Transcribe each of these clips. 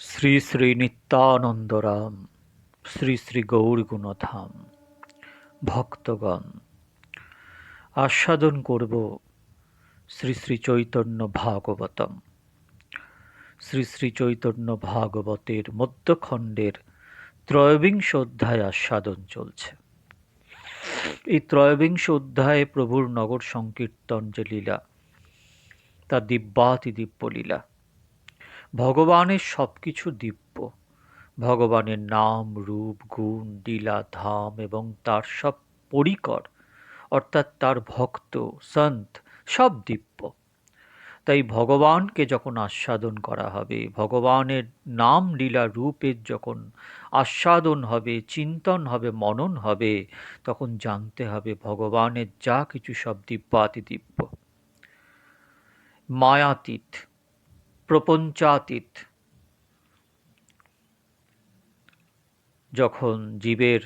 শ্রী শ্রী নিত্যানন্দরাম, শ্রী শ্রী গৌরগুণধাম, ভক্তগণ, আস্বাদন করব শ্রী শ্রী চৈতন্য ভাগবতম। শ্রী শ্রী চৈতন্য ভাগবতের মধ্যখণ্ডের ত্রয়োবিংশ অধ্যায় আস্বাদন চলছে। এই ত্রয়োবিংশ অধ্যায়ে প্রভুর নগর সংকীর্তন যে লীলা, তা দিব্যাতি দিব্য লীলা। ভগবানের সব কিছু দিব্য। ভগবানের নাম, রূপ, গুণ, লীলা, ধাম এবং তার সব পরিকর, অর্থাৎ তার ভক্ত, সন্ত, সব দিব্য। তাই ভগবানকে যখন আস্বাদন করা হবে, ভগবানের নাম, লীলা, রূপের যখন আস্বাদন হবে, চিন্তন হবে, মনন হবে, তখন জানতে হবে ভগবানের যা কিছু সব দিব্যাতি দিব্য। মায়াতীত প্রপঞ্চাতীত। যখন জীবের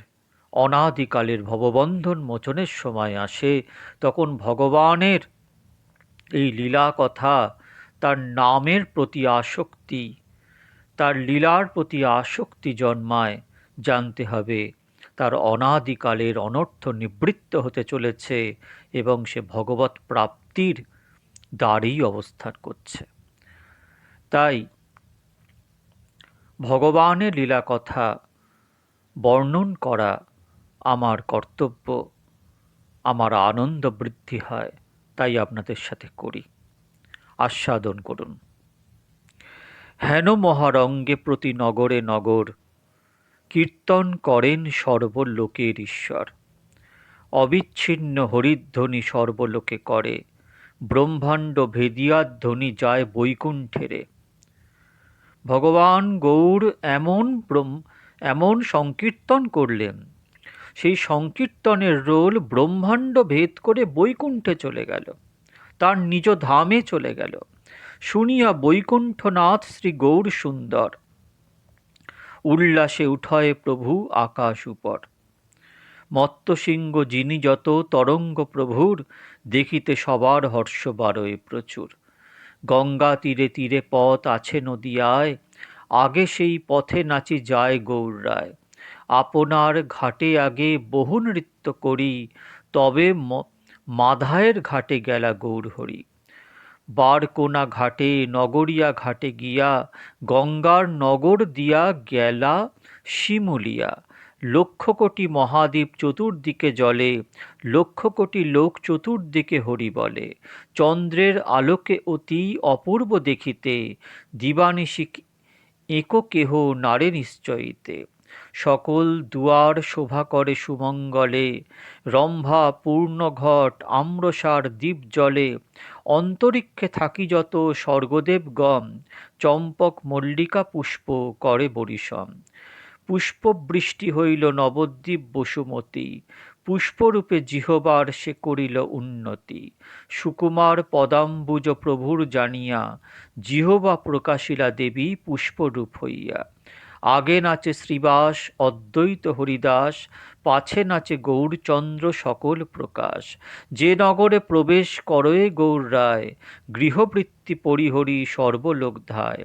অনাদিকালের ভববন্ধন মোচনের সময় আসে, তখন ভগবানের এই লীলা কথা তার নামের প্রতি আসক্তি, তার লীলার প্রতি আসক্তি জন্মায়, জানতে হবে তার অনাদিকালের অনর্থ নিবৃত্ত হতে চলেছে এবং সে ভগবত প্রাপ্তির দ্বারেই অবস্থান করছে। তাই ভগবানের লীলা কথা বর্ণন করা আমার কর্তব্য, আমার আনন্দ বৃদ্ধি হয়, তাই আপনাদের সাথে করি। আস্বাদন করুন। হেন মহারঙ্গে প্রতি নগরে নগর কীর্তন করেন সর্বলোকের ঈশ্বর। অবিচ্ছিন্ন হরিধ্বনি সর্বলোকে করে, ব্রহ্মাণ্ড ভেদিয়াধ্বনি যায় বৈকুণ্ঠেরে। ভগবান গৌর এমন ব্রহ্ম, এমন সংকীর্তন করলেন। সেই সংকীর্তনের রোল ব্রহ্মাণ্ড ভেদ করে বৈকুণ্ঠে চলে গেল, তার নিজ ধামে চলে গেল। শুনিয়া বৈকুণ্ঠনাথ শ্রী গৌর সুন্দর। উল্লাসে উঠয় প্রভু আকাশ উপর। মত্তসিংহ যিনি যত তরঙ্গ প্রভুর, দেখিতে সবার হর্ষ বারোয় প্রচুর। গঙ্গা তীরে তীরে পথ আছে নদিয়ায়, আগে সেই পথে নাচি যায় গৌররায় আপনার ঘাটে আগে বহু নৃত্য করি, তবে মাধায়ের ঘাটে গেলা গৌরহরি বারকোনা ঘাটে, নগরিয়া ঘাটে গিয়া, গঙ্গার নগর দিয়া গেলা শিমুলিয়া। লক্ষ কোটি মহাদ্বীপ চতুর্দিকে জলে লক্ষ কোটি লোক চতুর্দিকে হরি বলে চন্দ্রের আলোকে অতি অপূর্ব দেখিতে দিবানিশি একো কেহ নারে নিশ্চয়িতে। সকল দুয়ার শোভা করে সুমঙ্গলে, রম্ভা পূর্ণঘট আম্রসার দ্বীপ জলে। অন্তরিক্ষে থাকি যত স্বর্গদেব গম, চম্পক মল্লিকা পুষ্প করে বরিশম। পুষ্পবৃষ্টি হইল নবদ্বীপ বসুমতী। পুষ্পরূপে জিহবার সে করিল উন্নতি। সুকুমার পদাম্বুজ প্রভুর জানিয়া, জিহবা প্রকাশিলা দেবী পুষ্পরূপ হইয়া। আগে নাচে শ্রীবাস, অদ্বৈত হরিদাস, পাছে নাচে গৌরচন্দ্র সকল প্রকাশ। যে নগরে প্রবেশ করয়ে গৌর রায়, গৃহবৃত্তি পরিহরি সর্বলোক ধায়।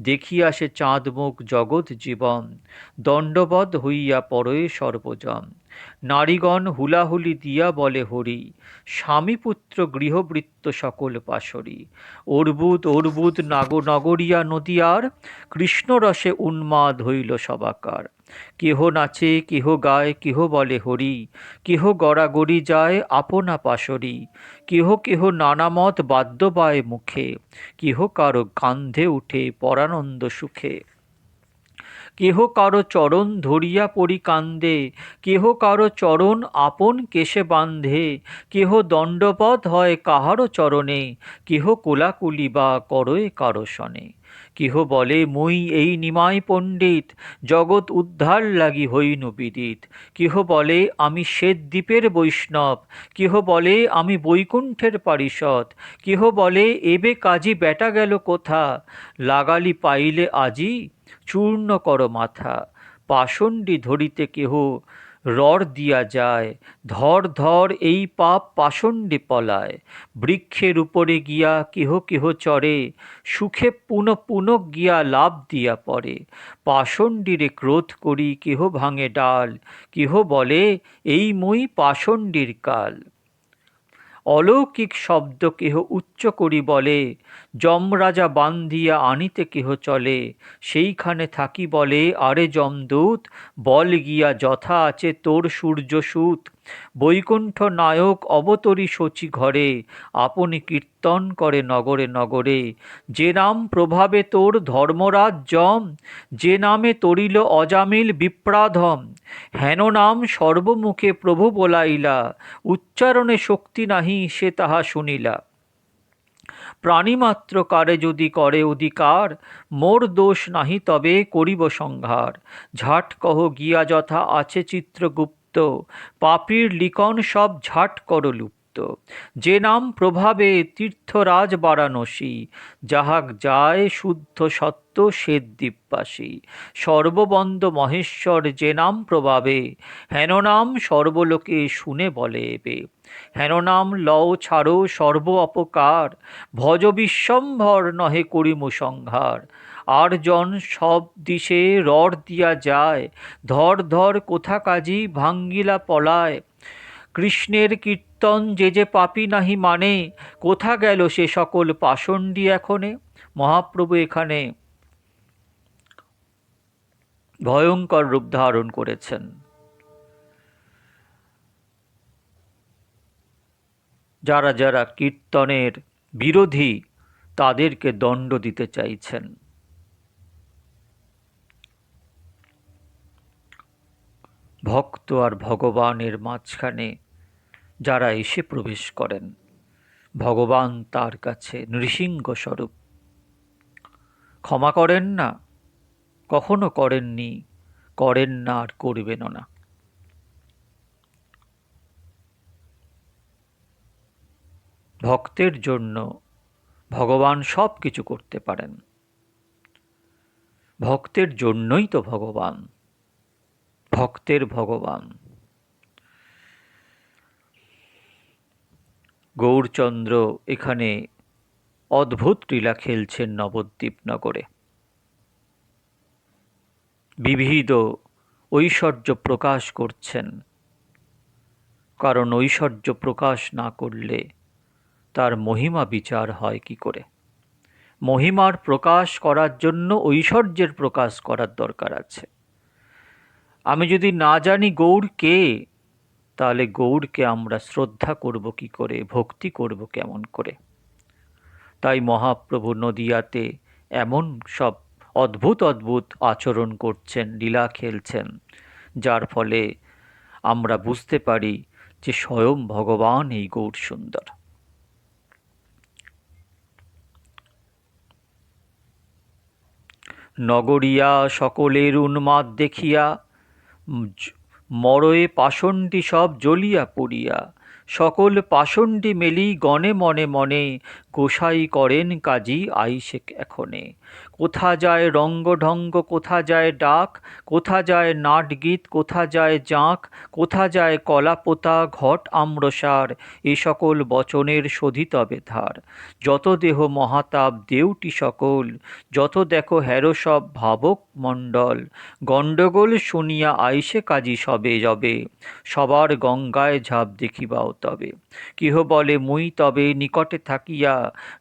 দেখিয়া সে চাঁদমুখ জগৎ জীবন, দণ্ডবধ হইয়া পরয়ে সর্বজন। নারীগণ হুলাহুলি দিয়া বলে হরি, স্বামীপুত্র গৃহবৃত্ত সকল পাশরি। অর্বুদ অর্বুদ, নাগ, নগরিয়া, নদিয়ার কৃষ্ণরসে উন্মাদ হইল সবাকার। কেহ নাচে, কেহ গায়, কেহ বলে হরি, কেহ গড়াগড়ি যায় আপনা পাশরি। কেহ কেহ নানামত বাদ্য পায় মুখে, কেহ কারও কান্ধে উঠে পরানন্দ সুখে। কেহ কারও চরণ ধরিয়া পড়ি কান্দে, কেহ কারও চরণ আপন কেশে বান্ধে, কেহ দণ্ডপথ হয় কাহারও চরণে, কেহ কোলাকুলি বা করয়ে কারও শনে। কেহ বলে মুই এই নিমাই পণ্ডিত? জগৎ উদ্ধার লাগি হইনু বিদিত। কেহ বলে আমি শ্বেত দ্বীপের বৈষ্ণব? কেহ বলে আমি বৈকুণ্ঠের পারিষদ? কেহ বলে এবে কাজী বেটা গেল কোথা? লাগালি পাইলে আজি চূর্ণ কর মাথা। পাষণ্ডী ধরিতে কেহ রর দিয়া যায় ধর ধর এই পাপ পাষণ্ডে পলায়। বৃক্ষের উপরে গিয়া কেহ কেহ চরে সুখে পুন পুন গিয়া লাভ দিয়া পড়ে। পাষণ্ডীরে ক্রোধ করি কেহ ভাঙে ডাল, কেহ বলে, এই মই পাষণ্ডীর কাল। অলৌকিক শব্দ কেহ উচ্চ করি বলে, যমরাজা বান্ধিয়া আনিতে কেহ চলে, সেইখানে থাকি বলে, আরে যমদূত, বল গিয়া যথা আছে তোর সূর্য সুত বৈকুণ্ঠ নায়ক অবতরী শচী ঘরে, আপনি কীর্তন করে নগরে নগরে। যে নাম প্রভাবে তোর ধর্মরাজ যম যে নামে তরিল অজামিল বিপ্রাধম, হেন নাম সর্বমুখে প্রভু বলাইলা, উচ্চারণে শক্তি নাহি সে তাহা শুনিলা। প্রাণীমাত্র কারে যদি করে অধিকার, মোর দোষ নাহি তবে করিব সংহার। ঝাট কহ গিয়া যথা আছে চিত্রগুপ্ত পাপীর লিখন সব ঝাট কর লুপ্ত যে নাম প্রভাবে তীর্থরাজ বারাণসী, যাহাক যায় শুদ্ধ সত্য শ্বেতদ্বীপবাসী সর্ববন্দ মহেশ্বর যে নাম প্রভাবে, হেন নাম সর্বলোকে শুনে বলে এবে। হেন নাম লও ছাড়ো সর্ব অপকার, ভজ বিশ্বম্ভর নহে করিমু সংহার। আর জন সব দিশে রড দিয়া যায়, ধর ধর কোথা কাজী ভাঙ্গিলা পলায়। কৃষ্ণের কীর্তন যে যে পাপি নাহি মানে কোথা গেল সে সকল পাষণ্ডী এখনে? মহাপ্রভু এখানে ভয়ঙ্কর রূপ ধারণ করেছেন। যারা যারা কীর্তনের বিরোধী, তাদেরকে দণ্ড দিতে চাইছেন। ভক্ত আর ভগবানের মাঝখানে যারা এসে প্রবেশ করেন, ভগবান তার কাছে নৃসিংহ স্বরূপ ক্ষমা করেন না, কখনো করেননি, করেন না আর করবেনও না। ভক্তের জন্য ভগবান সব কিছু করতে পারেন। ভক্তের জন্যই তো ভগবান। ভক্তের ভগবান। গৌরচন্দ্র এখানে অদ্ভুত লীলা খেলছেন নবদ্বীপ নগরে বিবিধ ঐশ্বর্য প্রকাশ করছেন। কারণ ঐশ্বর্য প্রকাশ না করলে তার মহিমা বিচার হয় কি করে? মহিমার প্রকাশ করার জন্য ঐশ্বর্যের প্রকাশ করার দরকার আছে। আমি যদি না জানি গৌর কে, তাহলে গৌরকে আমরা শ্রদ্ধা করব কি করে, ভক্তি করব কেমন করে? তাই মহাপ্রভু নদিয়াতে এমন সব অদ্ভুত অদ্ভুত আচরণ করছেন, লীলা খেলছেন, যার ফলে আমরা বুঝতে পারি যে স্বয়ং ভগবান এই গৌর সুন্দর। নগরিয়া সকলের উন্মাদ দেখিয়া মরয়ে পাষণ্ডী সব জ্বলিয়া পড়িয়া, সকল পাষণ্ডী মেলি গণে মনে মনে গোসাই করেন কাজী আইসে এখনে। কোথা যায় রঙ্গঢঙ্গ, কোথা যায় ডাক, কোথা যায় নাটগীত, কোথা যায় জাঁক, কোথা যায় কলাপোতা, ঘট আম্রসার, এ সকল বচনের শোধিতবে ধার। যত দেহ মহাতাপ দেউটি সকল, যত দেখো হেরো সব ভাবক মণ্ডল। গণ্ডগোল শুনিয়া আইসে কাজী সবে যবে, সবার গঙ্গায় ঝাঁপ দেখিবাও তবে। কেহ বলে, মুই তবে নিকটে থাকিয়া,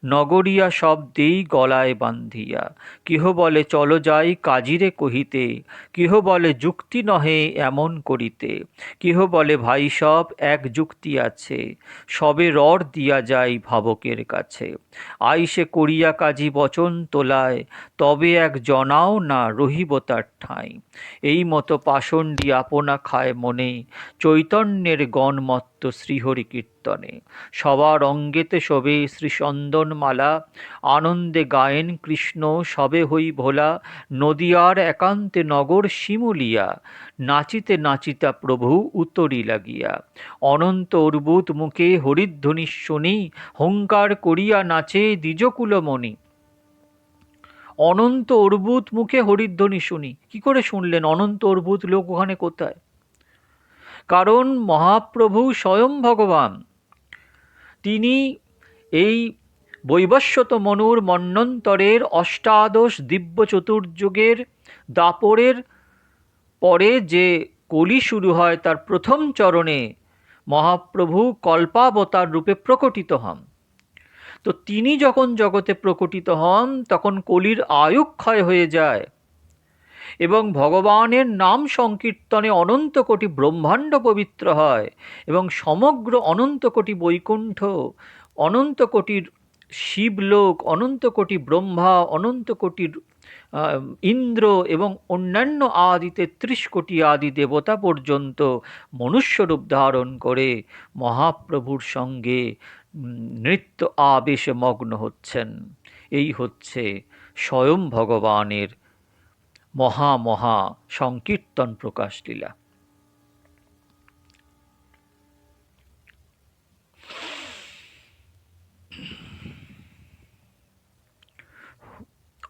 নগরিয়া শব্দেই গলায় বান্ধিয়া। কেহ বলে চলো যাই কাজিরে কহিতে, কেহ বলে যুক্তি নহে এমন করিতে, কেহ বলে ভাই সব এক যুক্তি আছে, সবে রড দিয়া যাই ভাবকের কাছে। আইসে করিয়া কাজী বচন তোলায়, তবে এক জনাও না রহিব তার ঠাঁই। এই মতো পাষণ্ডী আপনা খায় মনে, চৈতন্যের গণমত্ত শ্রীহরি কীর্তনে সবার অঙ্গেতে শোভে শ্রী মালা আনন্দে গায়েন কৃষ্ণ, সবে হই ভোলা, নদিয়ার একান্তে নগর শিমুলিয়া, নাচিতে নাচিতা প্রভু উত্তরি লাগিয়া। অনন্ত অর্বুত মুখে হরিধ্বনি শুনি, হুঙ্কার করিয়া নাচে দ্বিজকুলমণি। অনন্ত অর্বুত মুখে হরিধ্বনি শুনি। কি করে শুনলেন অনন্ত অর্বুত লোক ওখানে কোথায়? কারণ মহাপ্রভু স্বয়ং ভগবান। তিনি এই বৈবস্বত মনুর মন্নন্তরের অষ্টাদশ দিব্য চতুর্যুগের দাপরের পরে যে কলি শুরু হয়, তার প্রথম চরণে মহাপ্রভু কল্পাবতার রূপে প্রকটিত হন। তো তিনি যখন জগতে প্রকটিত হন, তখন কলির আয়ুক্ষয় হয়ে যায়। এবং ভগবানের নাম সংকীর্তনে অনন্ত কোটি ব্রহ্মাণ্ড পবিত্র হয় এবং সমগ্র অনন্ত কোটি বৈকুণ্ঠ, অনন্ত কোটির শিবলোক, অনন্ত কোটি ব্রহ্মা, অনন্ত কোটির ইন্দ্র এবং অন্যান্য আদিতে ত্রিশ কোটি আদি দেবতা পর্যন্ত মনুষ্যরূপ ধারণ করে মহাপ্রভুর সঙ্গে নৃত্য আবেশে মগ্ন হচ্ছেন। এই হচ্ছে স্বয়ং ভগবানের মহা মহা সংকীর্তন প্রকাশ লীলা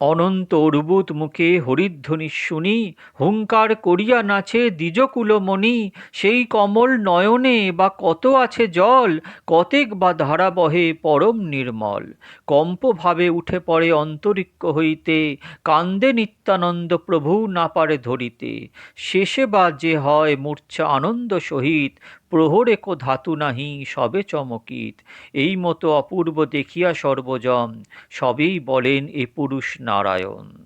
অনন্ত অর্বুত মুখে হরিধ্বনি শুনি, হুঙ্কার করিয়া নাচে দ্বিজকুলমণি, সেই কমল নয়নে বা কত আছে জল, কতেক বা ধারা বহে পরম নির্মল। কম্পভাবে উঠে পড়ে অন্তরিক্ষ হইতে, কান্দে নিত্যানন্দ প্রভু না পারে ধরিতে। শেষে বা যে হয় মূর্ছা আনন্দ সহিত প্রহরে কো ধাতু নাহি, সবে চমকিত। এই মতো অপূর্ব দেখিয়া সর্বজন সবেই বলেন, এ পুরুষ নারায়ণ।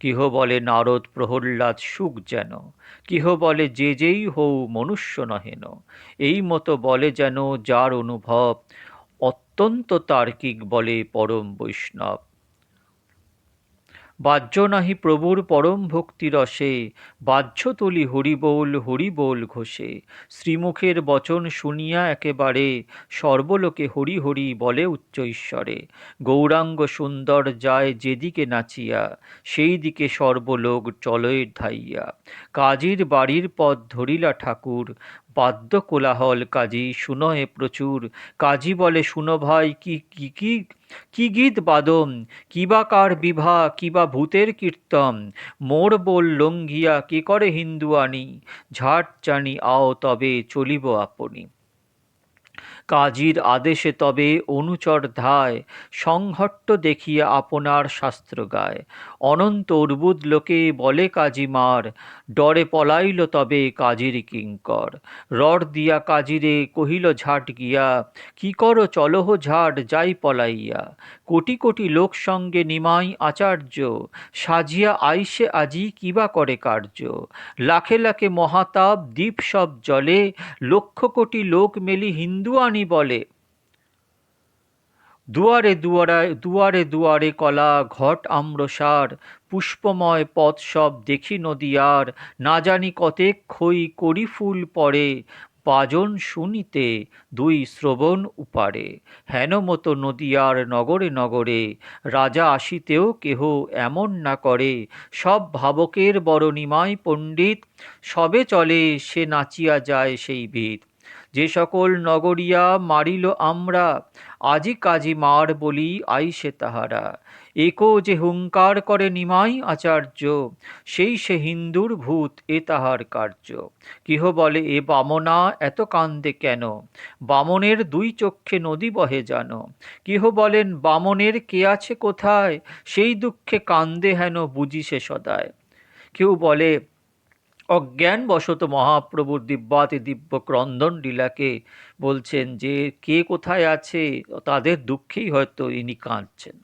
কেহ বলে, নারদ প্রহল্লাদ সুখ যেন? কেহ বলে, যে যেই হৌ মনুষ্য নহেন? এই মতো বলে যেন যার অনুভব অত্যন্ত তার্কিক বলে পরম বৈষ্ণব। বাহ্য নাহি প্রভুর পরম ভক্তিরসে বাহ্য তুলি হরিবোল হরিবোল ঘোষে। শ্রীমুখের বচন শুনিয়া একেবারে, সর্বলোকে হরি হরি বলে উচ্চ ঈশ্বরে। গৌরাঙ্গ সুন্দর যায় যেদিকে নাচিয়া সেই দিকে সর্বলোক চলয়ের ধাইয়া। কাজীর বাড়ির পথ ধরিলা ঠাকুর, বাদ্য কোলাহল কাজী শুনয়ে প্রচুর। কাজী বলে, শুনো ভাই কি কি কি গীত বাদম? কিবা কার বিভা? কিবা ভূতের কীর্তন মোর বল লঙ্ঘিয়া কি করে হিন্দু আনি ঝাট চানি আও তবে চলিব আপনি। কাজীর আদেশে তবে অনুচর ধায় সংহট্ট দেখিয়া আপনার শাস্ত্র গায়। অনন্ত অর্বুদ লোকে বলে কাজী মার, ডরে পলাইল তবে কাজীর কিঙ্কর। রড দিয়া কাজীরে কহিল, ঝাট গিয়া, কি করো চলহ ঝাট, যাই পলাইয়া। কোটি কোটি লোক সঙ্গে নিমাই আচার্য, সাজিয়া আইসে আজি কিবা করে কার্য। লাখে লাখে মহাতাপ, দ্বীপ সব জলে, লক্ষ কোটি লোক মেলি হিন্দু আনি বলে। দুয়ারে দুয়ারায় দুয়ারে দুয়ারে কলা, ঘট আম্রসার, পুষ্পময় পথ সব দেখি নদীয়ার, না জানি কতেক খই করি ফুল পড়ে, বাজন শুনিতে দুই শ্রবণ উপারে হেন মতো নদীয়ার নগরে নগরে, রাজা আসিতেও কেহ এমন না করে। সব ভাবকের নিমাই পণ্ডিত, সবে চলে সে নাচিয়া যায় সেই ভিত যে সকল নগরিয়া মারিল আমরা, আজি কাজী মার বলি আইসে তাহারা। একো যে হুঙ্কার করে নিমাই আচার্য, সেই সে হিন্দুর ভূত এ তাহার কার্য। কেহ বলে এ বামনা এত কান্দে কেন? বামনের দুই চক্ষে নদী বহে জানো। কেহ বলেন বামনের কে আছে কোথায়? সেই দুঃখে কান্দে হেন বুঝি সে সদায়। কেউ বলে অজ্ঞানবশত মহাপ্রভুর দিব্যাতি দিব্য ক্রন্দন লীলাকে বলছেন যে, কে কোথায় আছে? তাদের দুঃখেই হয়তো ইনি কাঁদছেন।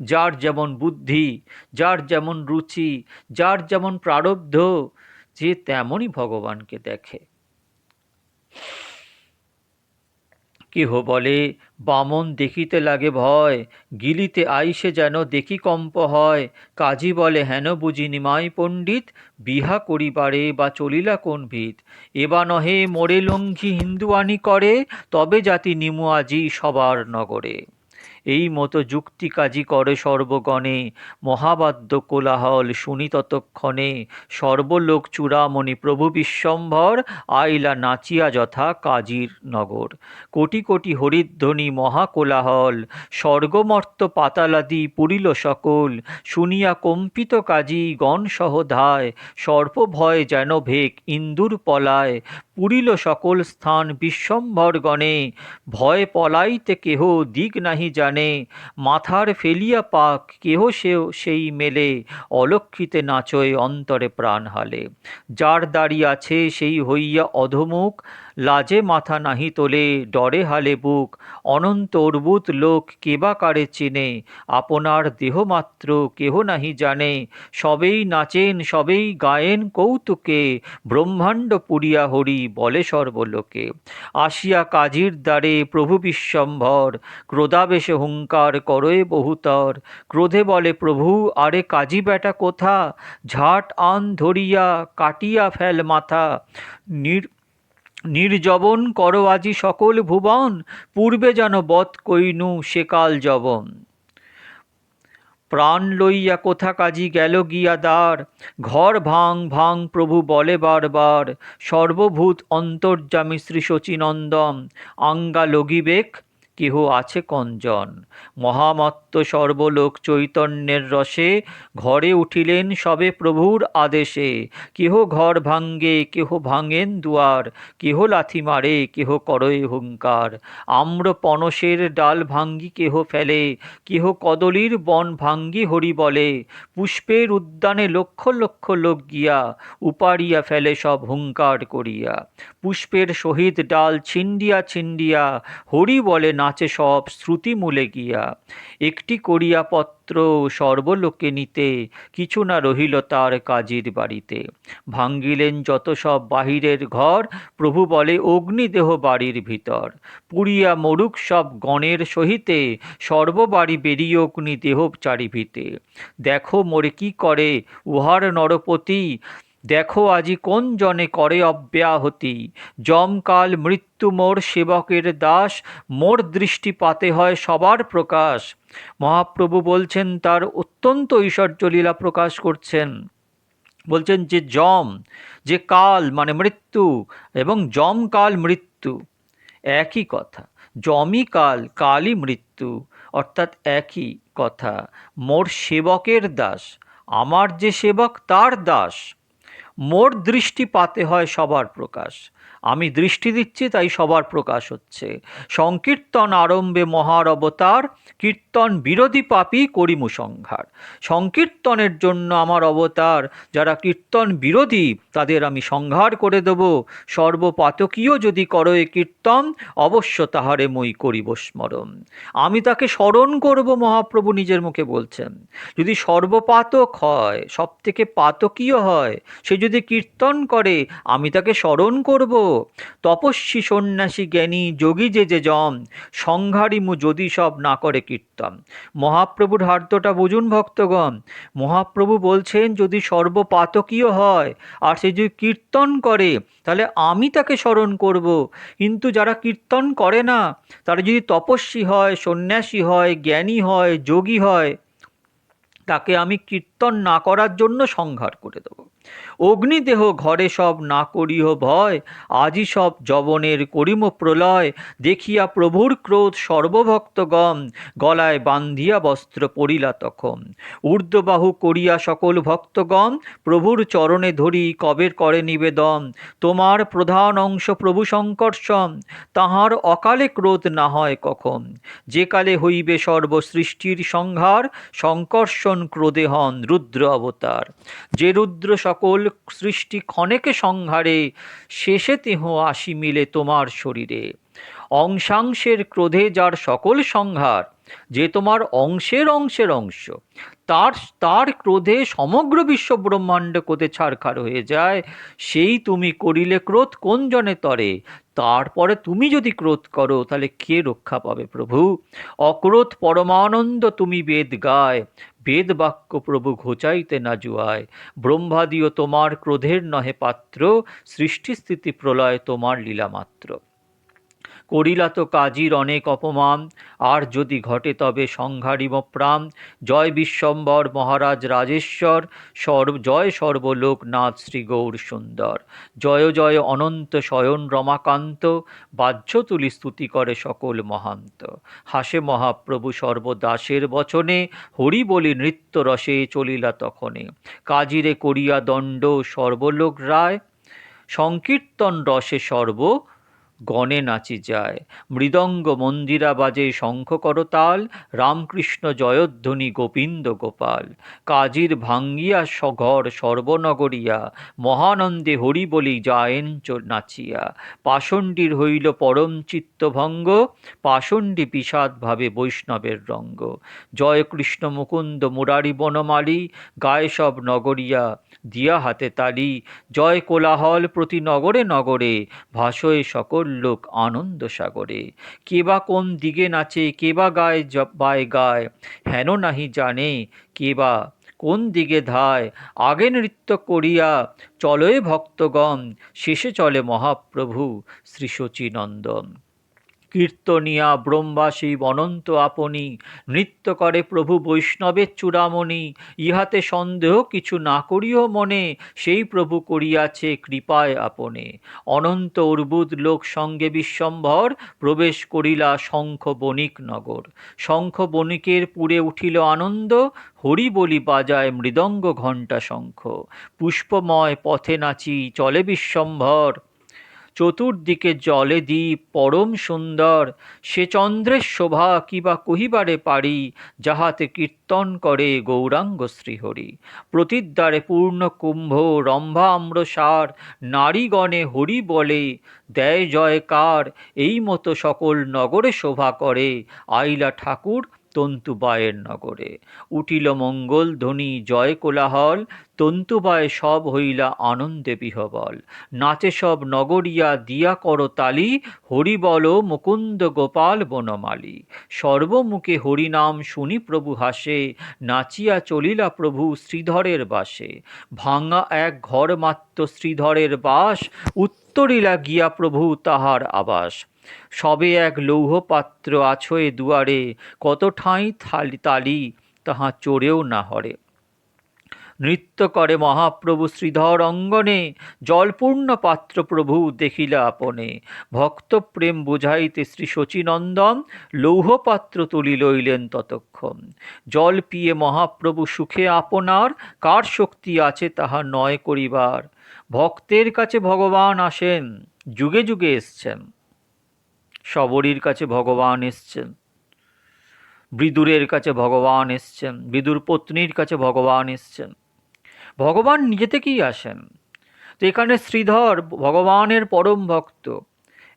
যার যেমন বুদ্ধি, যার যেমন রুচি, যার যেমন প্রারব্ধ, যে তেমনই ভগবানকে দেখে। কেহ বলে, বামন দেখিতে লাগে ভয়, গিলিতে আইসে যেন দেখি কম্প হয়। কাজী বলে, হেন বুঝি নিমাই পণ্ডিত, বিহা করিবারে বা চলিলা কোন ভিত? এবা নহে মোরে লঙ্ঘি হিন্দুয়ানি করে, তবে জাতি নিমু আজি সবার নগরে। এই মতো যুক্তি কাজী করে সর্বগণে। মহাবাদ্য কোলাহল শুনি ততক্ষণে। সর্বলোক চূড়ামণি প্রভু বিশ্বম্ভর, আইলা নাচিয়া যথা কাজীর নগর। কোটি কোটি হরিধ্বনি মহাকোলাহল, স্বর্গমর্ত পাতালাদি পুরিল সকল। শুনিয়া কম্পিত কাজী গণ সহ ধায় সর্পভয় যেন ভেক ইন্দুর পলায়। পুরিল সকল স্থান বিশ্বম্ভর গণে ভয় পলাইতে কেহ দিক নাহি জানে, মাথার ফেলিয়া পাক কেহ সেও সেই মেলে, অলক্ষিতে নাচয় অন্তরে প্রাণ হালে যার দাড়ি আছে সেই হইয়া অধমুখ লাজে মাথা নাহি তোলে, ডরে হালে বুক, অনন্ত অর্বুত লোক কেবা কারে চেনে, আপনার দেহমাত্র কেহ নাহি জানে, সবেই নাচেন, সবেই গায়েন কৌতুকে, ব্রহ্মাণ্ড পুরিয়া হরি বলে সর্বলোকে। আসিয়া কাজীর দ্বারে প্রভু বিশ্বম্ভর, ক্রোধাবেশে হুঙ্কার করয়ে বহুতর, ক্রোধে বলে প্রভু, আরে কাজী বেটা কোথা? ঝাট আন ধরিয়া কাটিয়া ফেল মাথা, নির নির্জবন করো আজি সকল ভুবন, পূর্বে যেন বধ কইনু সেকাল জবন প্রাণ লইয়া কোথা কাজি গেল গিয়া দ্বার, ঘর ভাং ভাং প্রভু বলে বারবার, সর্বভূত অন্তর্যামী শ্রী শচীনন্দম, আঙ্গা লগিবেক কেহ আছে কঞ্জন? মহামত্ত সর্বলোক চৈতন্যের রসে ঘরে উঠিলেন সবে প্রভুর আদেশে। কেহ ঘর ভাঙ্গে, কেহ ভাঙেন দুয়ার, কেহ লাথি মারে, কেহ করয়ে হুঙ্কার। আম্র পনসের ডাল ভাঙ্গি কেহ ফেলে, কেহ কদলীর বন ভাঙ্গি হরি বলে। পুষ্পের উদ্যানে লক্ষ লক্ষ লোক গিয়া উপাড়িয়া ফেলে সব হুঙ্কার করিয়া। পুষ্পের সহিত ডাল ছিন্ডিয়া ছিন্ডিয়া হরি বলে নাচে সব শ্রুতি মূলে গিয়া। একটি করিয়া পত্র সর্বলোকে নিতে কিছু না রহিল তার কাজীর বাড়িতে। ভাঙ্গিলেন যত সব বাহিরের ঘর, প্রভু বলে অগ্নিদেহ বাড়ির ভিতর। পুড়িয়া মরুক সব গণের সহিতে সর্ববাড়ি বেরিয়ে অগ্নিদেহ চারিভিতে। দেখো মোরে কি করে উহার নরপতি দেখো আজি কোন জনে করে অব্যাহতি? জমকাল মৃত্যু মোর সেবকের দাস, মোর দৃষ্টিপাতে হয় সবার প্রকাশ। মহাপ্রভু বলছেন, তার অত্যন্ত ঐশ্বর্যলীলা প্রকাশ করছেন। বলছেন যে জম যে কাল মানে মৃত্যু এবং জমকাল মৃত্যু, একই কথা। জমই কাল, কালই মৃত্যু, অর্থাৎ একই কথা। মোর সেবকের দাস, আমার যে সেবক, তার দাস। মোর দৃষ্টিপাতে হয় সবার প্রকাশ। আমি দৃষ্টি দিচ্ছি, তাই সবার প্রকাশ হচ্ছে। সংকীর্তন আরম্ভে মহার অবতার, কীর্তন বিরোধী পাপী করিমু সংহার। সংকীর্তনের জন্য আমার অবতার, যারা কীর্তন বিরোধী, তাদের আমি সংহার করে দেব। সর্বপাতকীয় যদি করো এ কীর্তন, অবশ্য তাহারে মই করিব স্মরণ। আমি তাকে স্মরণ করব, মহাপ্রভু নিজের মুখে বলছেন। যদি সর্বপাতক হয় সব থেকে পাতকীয় হয়, সে যদি কীর্তন করে, আমি তাকে স্মরণ করব। তপস্বী সন্ন্যাসী জ্ঞানী যোগী যে যে জম সংহারিমু যদি সব না করে কীর্তন। মহাপ্রভুর হার্দটা বুঝুন ভক্তগণ। মহাপ্রভু বলছেন, যদি সর্বপাতকীয় হয়, আর সে যদি কীর্তন করে, তাহলে আমি তাকে স্মরণ করব। কিন্তু যারা কীর্তন করে না, তারা যদি তপস্বী হয়, সন্ন্যাসী হয়, জ্ঞানী হয়, যোগী হয়, তাকে আমি কীর্তন না করার জন্য সংহার করে দেব। অগ্নিদেহ ঘরে সব না করিহ ভয়, আজি সব জবনের করিম প্রলয়। দেখিয়া প্রভুর ক্রোধ সর্বভক্তগণ, গলায় বান্ধিয়া বস্ত্র পরিলা তখন। ঊর্ধ্ববাহু করিয়া সকল ভক্তগণ, প্রভুর চরণে ধরি কবের করে নিবেদন? তোমার প্রধান অংশ প্রভু সংকর্ষণ তাহার অকালে ক্রোধ না হয় কখন? যে কালে হইবে সর্বসৃষ্টির সংহার সংকর্ষণ ক্রোধে হন রুদ্র অবতার। যে রুদ্র সকল সৃষ্টি ক্ষণেকে সংহারে, শেষে তেহ আসি মিলে তোমার শরীরে। অংশাংশের ক্রোধে যার সকল সংহার, যে তোমার অংশের অংশের অংশ, তার তার ক্রোধে সমগ্র বিশ্ব ব্রহ্মাণ্ড ক্রোধে ছাড়খাড় হয়ে যায়। সেই তুমি করিলে ক্রোধ কোন জনে তরে? তারপরে তুমি যদি ক্রোধ করো, তাহলে কে রক্ষা পাবে প্রভু? অক্রোধ পরমানন্দ তুমি বেদ গায়। বেদ বাক্য প্রভু ঘোচাইতে না জুয়ায়। ব্রহ্মাদিও তোমার ক্রোধের নহে পাত্র সৃষ্টি স্থিতি প্রলয় তোমার লীলা মাত্র করিলা তো কাজীর অনেক অপমান। আর যদি ঘটে তবে সংহারিম প্রাণ। জয় বিশ্বম্বর মহারাজ রাজেশ্বর। সর্ব, জয় সর্বলোকনাথ শ্রী গৌর সুন্দর। জয় জয় অনন্ত শয়ন রমাকান্ত। বাহ্য তুলি স্তুতি করে সকল মহান্ত। হাসে মহাপ্রভু সর্বদাসের বচনে। হরি বলি নৃত্য রসে চলিলা তখনে। কাজিরে করিয়া দণ্ড সর্বলোক রায়। সংকীর্তন রসে সর্ব গণে নাচি যায়। মৃদঙ্গ মন্দিরা বাজে শঙ্খ করতাল, রামকৃষ্ণ জয়ধ্বনি গোবিন্দ গোপাল। কাজীর ভাঙ্গিয়া সঘর সর্বনগরিয়া, মহানন্দে হরি বলি যায়েন নাচিয়া। পাষণ্ডীর হইল পরম চিত্তভঙ্গ পাষণ্ডী বিষাদ ভাবে বৈষ্ণবের রঙ্গ। জয় কৃষ্ণ মুকুন্দ মুরারি বনমালী, গায়ে সব নগরিয়া দিয়া হাতে তালি। জয় কোলাহল প্রতি নগরে নগরে ভাষয়ে সকল লোক আনন্দ সাগরে। কে বা কোন দিকে নাচে, কে বা গায় বায় গায়, হেন নাহি জানে কে বা কোন দিকে ধায়। আগে নৃত্য করিয়া চলয় ভক্তগণ, শেষে চলে মহাপ্রভু শ্রী শচীনন্দন কীর্তনিয়া ব্রহ্মাসী অনন্ত আপনি, নৃত্য করে প্রভু বৈষ্ণবের চূড়ামণি, ইহাতে সন্দেহ কিছু না করিও মনে, সেই প্রভু করিয়াছে কৃপায় আপনে। অনন্ত অর্বুদ লোক সঙ্গে বিশ্বম্ভর প্রবেশ করিলা শঙ্খ বণিক নগর। শঙ্খ বণিকের পুরে উঠিল আনন্দ, হরি বলি বাজায় মৃদঙ্গ ঘণ্টা শঙ্খ পুষ্পময় পথে নাচি চলে বিশ্বম্ভর চতুর্দিকে জলে দ্বীপ, পরম সুন্দর। সে চন্দ্রের শোভা কিবা কহিবারে পারি, যাহাতে কীর্তন করে গৌরাঙ্গ শ্রীহরি। প্রতিদ্বারে পূর্ণ কুম্ভ, রম্ভা আম্রসার নারীগণে হরি বলে, দেয় জয়কার এই মতো সকল নগরে শোভা করে। আইলা ঠাকুর তন্তুবায়ের নগরে। উঠিল মঙ্গল ধ্বনি জয় কোলাহল তন্তুবায় সব হইলা আনন্দে বিহবল। নাচে সব নগরিয়া দিয়া কর তালি, হরি বল মুকুন্দ গোপাল বনমালী। সর্বমুখে হরিনাম শুনি প্রভু হাসে, নাচিয়া চলিলা প্রভু শ্রীধরের বাসে। ভাঙা এক ঘর মাত্র শ্রীধরের বাস, উত্তরিলা গিয়া প্রভু তাহার আবাস। সবে এক লৌহ পাত্র আছয়ে দুয়ারে, কত ঠাঁই থালি তালি তাহা চোরেও না হরে। নৃত্য করে মহাপ্রভু শ্রীধর অঙ্গনে, জলপূর্ণ পাত্র প্রভু দেখিলা আপনে। ভক্ত প্রেম বুঝাইতে শ্রী শচীনন্দন লৌহপাত্র তুলি লইলেন ততক্ষণ। জল পিয়ে মহাপ্রভু সুখে আপনার, কার শক্তি আছে তাহা নয় করিবার। ভক্তের কাছে ভগবান আসেন, যুগে যুগে এসছেন। শবরীর কাছে ভগবান এসছেন। বিদুরের কাছে ভগবান এসছেন। বিদুর পত্নীর কাছে ভগবান এসছেন। ভগবান নিজে থেকেই আসেন। তো এখানে শ্রীধর ভগবানের পরম ভক্ত।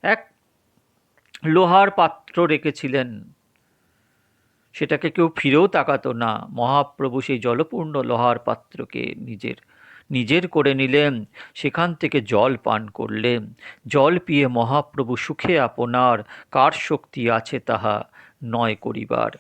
এক লোহার পাত্র রেখেছিলেন। সেটাকে কেউ ফিরেও তাকাতো না। মহাপ্রভু সেই জলপূর্ণ লোহার পাত্রকে নিজের নিজের করে নিলেন, সেখান থেকে জল পান করলেন। জল পিয়ে মহাপ্রভু সুখে আপনার, কার শক্তি আছে তাহা নয় করিবার।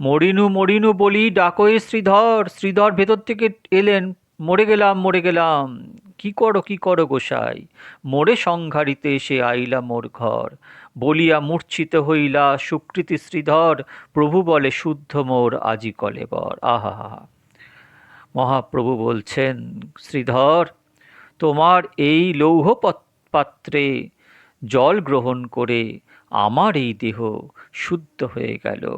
মরিনু মরিনু বলি ডাকয়ে শ্রীধর শ্রীধর ভেতর থেকে এলেন, মরে গেলাম মরে গেলাম। কি করো কি করো গোসাই? মোরে সংঘারিতে এসে আইলা মোর ঘর। বলিয়া মূর্ছিত হইলা সুকৃতি শ্রীধর, প্রভু বলে শুদ্ধ মোর আজি কলেবর। আহা হা। মহাপ্রভু বলছেন, শ্রীধর, তোমার এই লৌহ পাত্রে জল গ্রহণ করে আমার এই দেহ শুদ্ধ হয়ে গেল।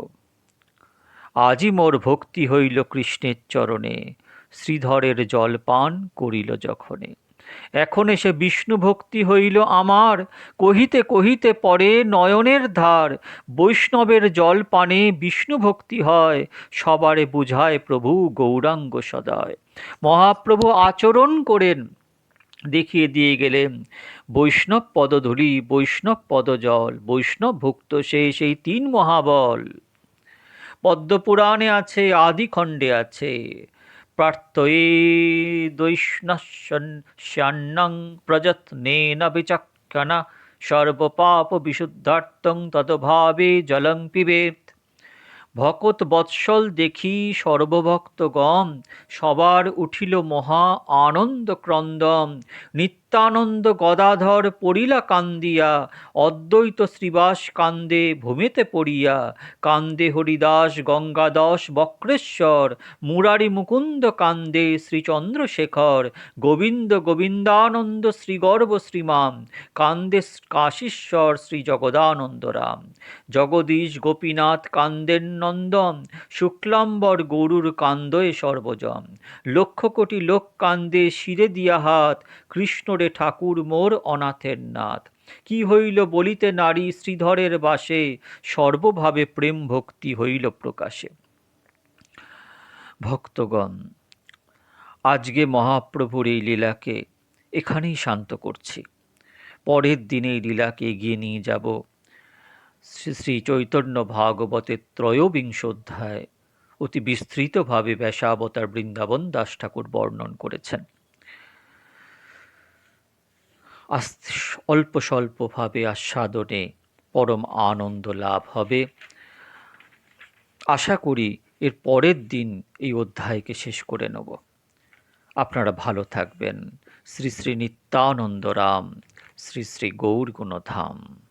আজই মোর ভক্তি হইল কৃষ্ণের চরণে, শ্রীধরের জল পান করিল যখনে। এখন এসে বিষ্ণু ভক্তি হইল আমার। কহিতে কহিতে পরে নয়নের ধার, বৈষ্ণবের জল পানে বিষ্ণু ভক্তি হয়, সবারে বুঝায় প্রভু গৌরাঙ্গ সদায়। মহাপ্রভু আচরণ করেন, দেখিয়ে দিয়ে গেলেন, বৈষ্ণব পদধূলি, বৈষ্ণব পদজল, বৈষ্ণব ভুক্ত সে সেই তিন মহাবল। পদ্মপুরাণে আছে, আদিখণ্ডে আছে। প্রার্থয়ে দৈষ্ণস্যান্নং প্রযত্নেন বিচক্ষণা সর্বপাপ বিশুদ্ধার্থং তদভাবে জলং পিবেত ভকত বৎসল দেখি সর্বভক্তগণ সবার উঠিল মহা আনন্দ ক্রন্দম নিত্য নিত্যানন্দ গদাধর পড়িলা কান্দিয়া, অদ্বৈত শ্রীবাস কান্দে ভূমিতে পড়িয়া। কান্দে হরিদাস, গঙ্গাদাস, বক্রেশ্বর, মুরারি মুকুন্দ কান্দে শ্রীচন্দ্রশেখর, গোবিন্দ গোবিন্দানন্দ শ্রীগর্ব শ্রীমান কান্দে কাশীশ্বর শ্রী জগদানন্দ রাম। জগদীশ গোপীনাথ কান্দেন নন্দন, শুক্লাম্বর গরুর কান্দয়ে সর্বজন লক্ষ কোটি লোক কান্দে শিরে দিয়া হাত, কৃষ্ণরে ঠাকুর মোর অনাথের নাথ। কি হইল বলিতে নারী শ্রীধরের বাসে, সর্বভাবে প্রেম ভক্তি হইল প্রকাশে। ভক্তগণ, আজকে মহাপ্রভুর এই লীলাকে এখানেই শান্ত করছি। পরের দিনে এই লীলাকে এগিয়ে নিয়ে যাব। শ্রী শ্রী চৈতন্য ভাগবতের ত্রয়োবিংশ অধ্যায় অতি বিস্তৃতভাবে ব্যাসাবতার বৃন্দাবন দাস ঠাকুর বর্ণন করেছেন। অল্প স্বল্পভাবে আস্বাদনে পরম আনন্দ লাভ হবে। আশা করি এর পরের দিন এই অধ্যায়কে শেষ করে নেব। আপনারা ভালো থাকবেন। শ্রী শ্রী নিত্যানন্দ রাম শ্রী শ্রী গৌর গুণধাম